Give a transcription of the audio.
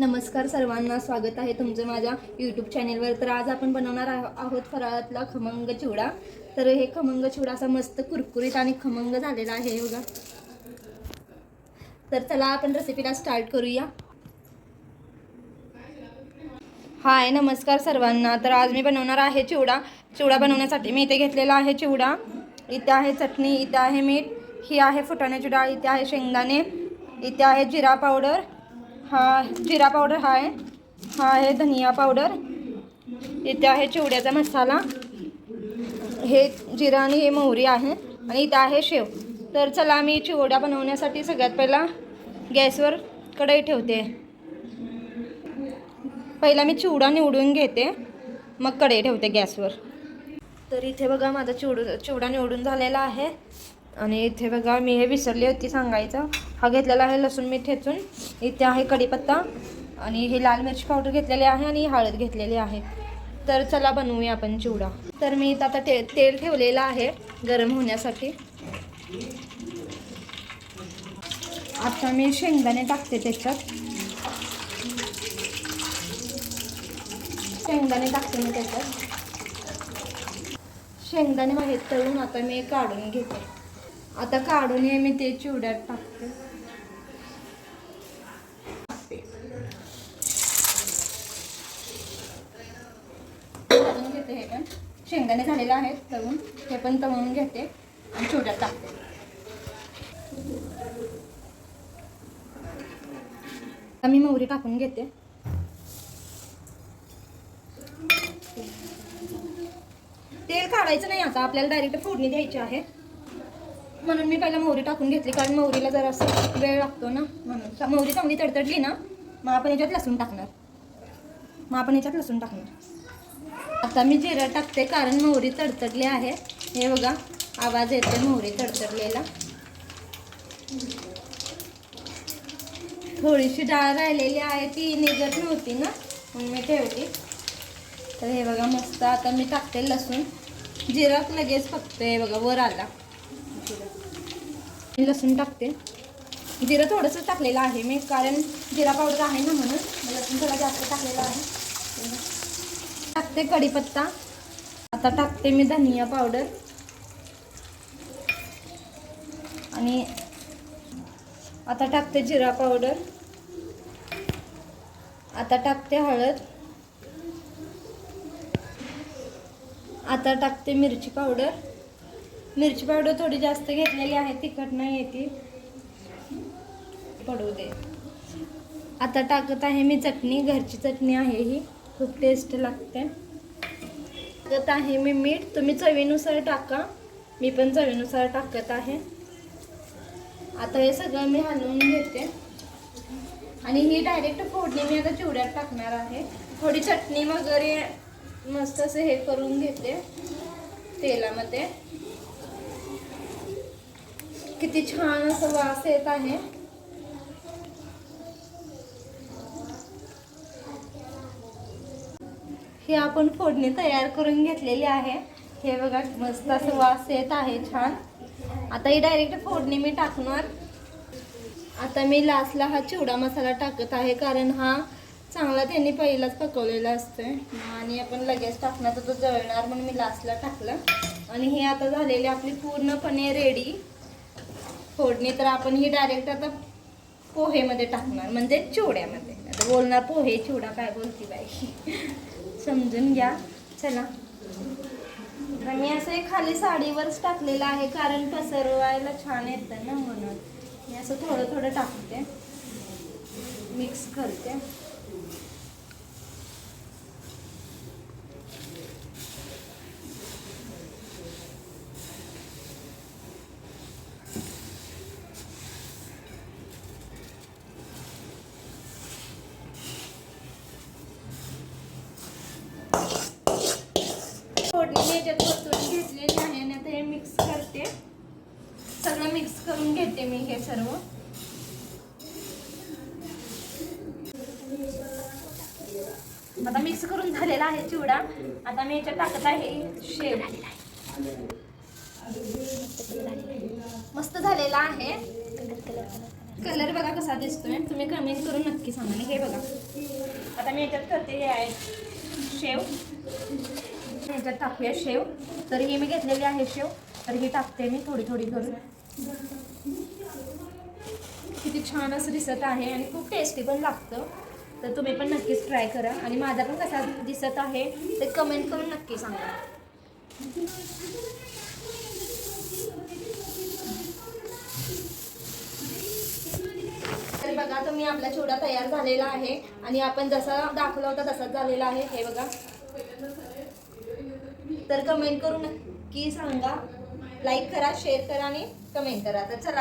नमस्कार सर्वांना स्वागत आहे तुमचं माझ्या यूट्यूब चॅनेलवर तर आज आपण बनवणार आहो- आहोत फराळातला खमंग चिवडा. तर हे खमंग चिवडा असा मस्त कुरकुरीत आणि खमंग झालेला आहे बघा. तर चला आपण रेसिपीला स्टार्ट करूया. हाय नमस्कार सर्वांना. तर आज मी बनवणार आहे चिवडा. चिवडा बनवण्यासाठी मी इथे घेतलेला आहे चिवडा. इथे आहे चटणी इथे आहे मीठ ही आहे फुटाण्याची डाळ इथे आहे शेंगदाणे इथे आहे जिरा पावडर हा जिरा पावडर हा आहे. हा आहे धनिया पावडर. इथे आहे चिवड्याचा मसाला. हे जिरा आणि हे मोहरी आहे आणि इथं आहे शेव. तर चला मी चिवड्या बनवण्यासाठी सगळ्यात पहिला गॅसवर कढई ठेवते. पहिला मी चिवडा निवडून घेते मग कढई ठेवते गॅसवर. तर इथे बघा माझा चिवड चिवडा निवडून झालेला आहे. आणि इथे बघा मी हे विसरली होती सांगायचं. हा घेतलेला आहे लसूण मीठ ठेचून. इथे आहे कढीपत्ता आणि हे लाल मिरची पावडर घेतलेली आहे आणि हळद घेतलेली आहे. तर चला बनवूया आपण चिवडा. तर मी इथं आता ते तेल ठेवलेलं आहे गरम होण्यासाठी. आता मी शेंगदाणे टाकते त्याच्यात. शेंगदाणे टाकते मी त्याच्यात. शेंगदाणे आहेत तळून आता मी काढून घेते. आता काढून हे मी ते चिवड्यात टाकते. तळून घेते हे पण. शेंगदाणे झालेले आहेत तळून. हे पण तळून घेते आणि चिवड्यात टाकते. मी मोहरी टाकून घेते. तेल काढायचं नाही आता. आपल्याला डायरेक्ट फोडणी द्यायची आहे. म्हणून मी पहिला मोहरी टाकून घेतली कारण मोहरीला जरा असं वेळ लागतो ना म्हणून. मोहरी चांगली तडतडली ना मग आपण याच्यात लसूण टाकणार. मग आपण याच्यात लसूण टाकणार. आता मी जिरं टाकते कारण मोहरी तडतडली आहे. हे बघा आवाज येते मोहरी तडतडलेला. थोडीशी डाळ राहिलेली आहे ती निघत नव्हती ना म्हणून मी ठेवली. तर हे बघा मस्त आता मी टाकते लसूण. जिरं लगेच फक्त हे बघा वर आला. लसूण टाकते. जिरं थोडंसं टाकलेलं आहे मी कारण जिरा पावडर आहे ना म्हणून लसूण थोडा जास्त टाकलेला आहे. टाकते कढीपत्ता. आता टाकते मी धनिया पावडर. आणि आता टाकते जिरा पावडर. आता टाकते हळद. आता टाकते मिरची पावडर. मिरची पावडर थोडी जास्त घेतलेली आहे तिखट नाही येते पडू दे. आता टाकत आहे मी चटणी घरची चटणी आहे ही. खूप टेस्ट लागते. टाकत आहे मी मीठ. तुम्ही चवीनुसार टाका. मी पण चवीनुसार टाकत आहे. आता हे सगळं मी हलवून घेते. आणि ही डायरेक्ट फोडणी मी आता चिवड्यात टाकणार आहे. थोडी चटणी वगैरे मस्त असं हे करून घेते तेलामध्ये. किती छान असं वास येत आहे. हे आपण फोडणी तयार करून घेतलेली आहे. हे बघा मस्त असं वास येत आहे छान. आता ही डायरेक्ट फोडणी मी टाकणार. आता मी लास्टला हा चिवडा मसाला टाकत आहे कारण हा चांगला त्यांनी पहिलाच पकवलेला असतोय. आणि आपण लगेच टाकणार तर तो जळणार म्हणून मी लास्टला टाकलं. आणि हे आता झालेली आपली पूर्णपणे रेडी फोडणी तर आपण ही डायरेक्ट आता पोहेमध्ये टाकणार म्हणजे चिवड्यामध्ये. आता बोलणार पोहे चिवडा काय बोलती बाई. समजून घ्या. चला. तर मी असं हे खाली साडीवरच टाकलेलं आहे कारण पसरवायला छान येतं ना म्हणून. मी असं थोडं थोडं टाकते. मिक्स करते फोडणी मी याच्यात परतून घेतलेली आहे आणि आता हे मिक्स करते मिक्स करून घेते मी हे सर्व. आता मिक्स करून झालेला आहे चिवडा. आता मी याच्यात टाकत आहे शेव. मस्त झालेला आहे. कलर बघा कसा दिसतोय. तुम्ही कमेंट करून नक्की सांगा. हे बघा. आता मी याच्यात करते हे आहे शेव. ह्याच्यात टाकूया शेव. तर ही मी घेतलेली आहे शेव. तर ही टाकते मी थोडी थोडी करून. किती छान असं दिसत आहे आणि खूप टेस्टी पण लागतं. तर तुम्ही पण नक्कीच ट्राय करा. आणि माझा पण कसा दिसत आहे ते कमेंट करून नक्की सांगा. तर बघा तुम्ही आपला चिवडा तयार झालेला आहे. आणि आपण जसा दाखवला होता तसाच झालेला आहे. हे बघा. तर कमेंट करून नक्की सांगा. लाईक करा शेअर करा आणि कमेंट करा. तर चला.